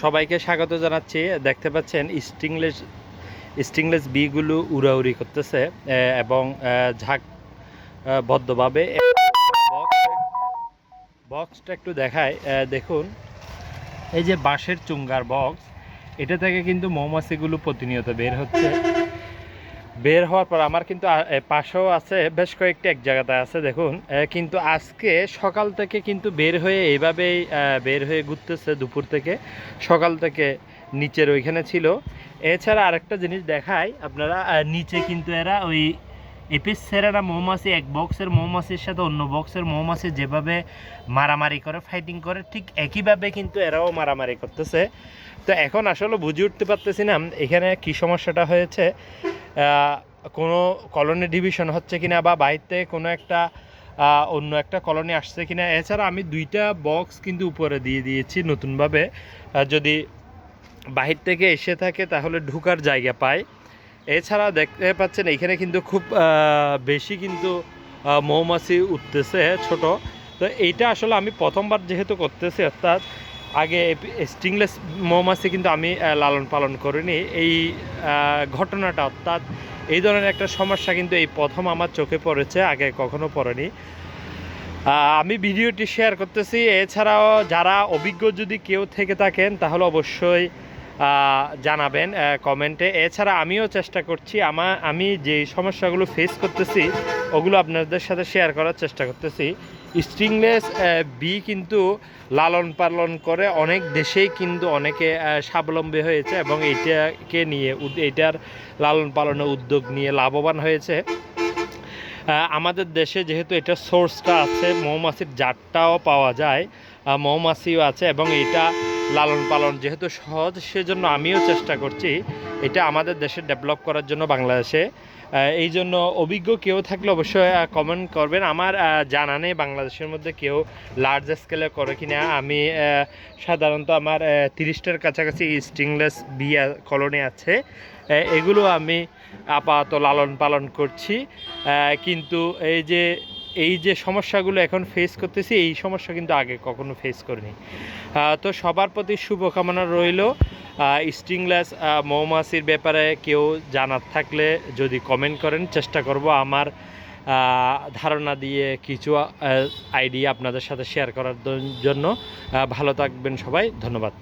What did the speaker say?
সবাইকে স্বাগত জানাচ্ছি। দেখতে পাচ্ছেন, স্টিংলেস স্টিংলেস বিগুলো উড়াউড়ি করতেছে এবং ঝাঁক বদ্ধভাবে। বক্সটা একটু দেখায় দেখুন। এই যে বাঁশের চুঙ্গার বক্স, এটা থেকে কিন্তু মৌমাছিগুলো প্রতিনিয়ত বের হচ্ছে। বের হওয়ার পর আমার কিন্তু পাশেও আছে, বেশ কয়েকটি এক জায়গাতে আছে, দেখুন। কিন্তু আজকে সকাল থেকে কিন্তু বের হয়ে এইভাবেই বের হয়ে ঘুরতেছে দুপুর থেকে। সকাল থেকে নিচের ওইখানে ছিল। এছাড়া আরেকটা জিনিস দেখায় আপনারা নিচে কিন্তু এরা ওই এপিস সেরারা মৌমাছি, এক বক্সের মৌমাছির সাথে অন্য বক্সের মৌমাছি যেভাবে মারামারি করে ফাইটিং করে, ঠিক একইভাবে কিন্তু এরাও মারামারি করতেছে। তো এখন আসলে বুঝে উঠতে পারতেছি না, এখানে কি সমস্যাটা হয়েছে। কোনো কলোনি ডিভিশন হচ্ছে কিনা বা বাইরে কোনো একটা অন্য একটা কলোনি আসছে কিনা, এছাড়া আমি দুইটা বক্স কিন্তু উপরে দিয়ে দিয়েছি নতুনভাবে। যদি বাহির থেকে এসে থাকে তাহলে ঢুকার জায়গা পায়। এছাড়া দেখতে পাচ্ছেন, এখানে কিন্তু খুব বেশি কিন্তু মৌমাছি উঠতেছে, ছোট। তো এইটা আসলে আমি প্রথমবার যেহেতু করতেছি, অর্থাৎ আগে স্টিংলেস মৌমাছি কিন্তু আমি লালন পালন করিনি। এই ঘটনাটা, অর্থাৎ এই ধরনের একটা সমস্যা কিন্তু এই প্রথম আমার চোখে পড়েছে, আগে কখনো পড়েনি। আমি ভিডিওটি শেয়ার করতেছি। এছাড়াও যারা অভিজ্ঞ যদি কেউ থেকে থাকেন, তাহলে অবশ্যই জানাবেন কমেন্টে। এছাড়া আমিও চেষ্টা করছি আমার আমি যে সমস্যাগুলো ফেস করতেছি, ওগুলো আপনাদের সাথে শেয়ার করার চেষ্টা করতেছি। স্ট্রিংলেস বি কিন্তু লালন পালন করে অনেক দেশেই কিন্তু অনেকে স্বাবলম্বী হয়েছে এবং এইটাকে নিয়ে এইটার লালন পালনের উদ্যোগ নিয়ে লাভবান হয়েছে। আমাদের দেশে যেহেতু এটা সোর্সটা আছে, মৌমাছির জাতটাও পাওয়া যায় মৌমাছিও আছে এবং এটা লালন পালন যেহেতু সহজ, সেজন্য আমিও চেষ্টা করছি এটা আমাদের দেশে ডেভেলপ করার জন্য বাংলাদেশে। এই জন্য অভিজ্ঞ কেউ থাকলে অবশ্যই কমেন্ট করবেন। আমার জানা নেই বাংলাদেশের মধ্যে কেউ লার্জ স্কেলে করে কিনা। আমি সাধারণত আমার তিরিশটার কাছাকাছি স্টিংলেস বিয়া কলোনি আছে। এগুলো আমি আপাতত লালন পালন করছি। কিন্তু এই যে এই যে সমস্যাগুলো এখন ফেস করতেছি, এই সমস্যা কিন্তু আগে কখনো ফেস করিনি। তো সবার প্রতি শুভকামনা রইল। স্টিংলেস মৌমাছির ব্যাপারে কেউ জানার থাকলে যদি কমেন্ট করেন, চেষ্টা করব আমার ধারণা দিয়ে কিছু আইডিয়া আপনাদের সাথে শেয়ার করার জন্য। ভালো থাকবেন সবাই, ধন্যবাদ।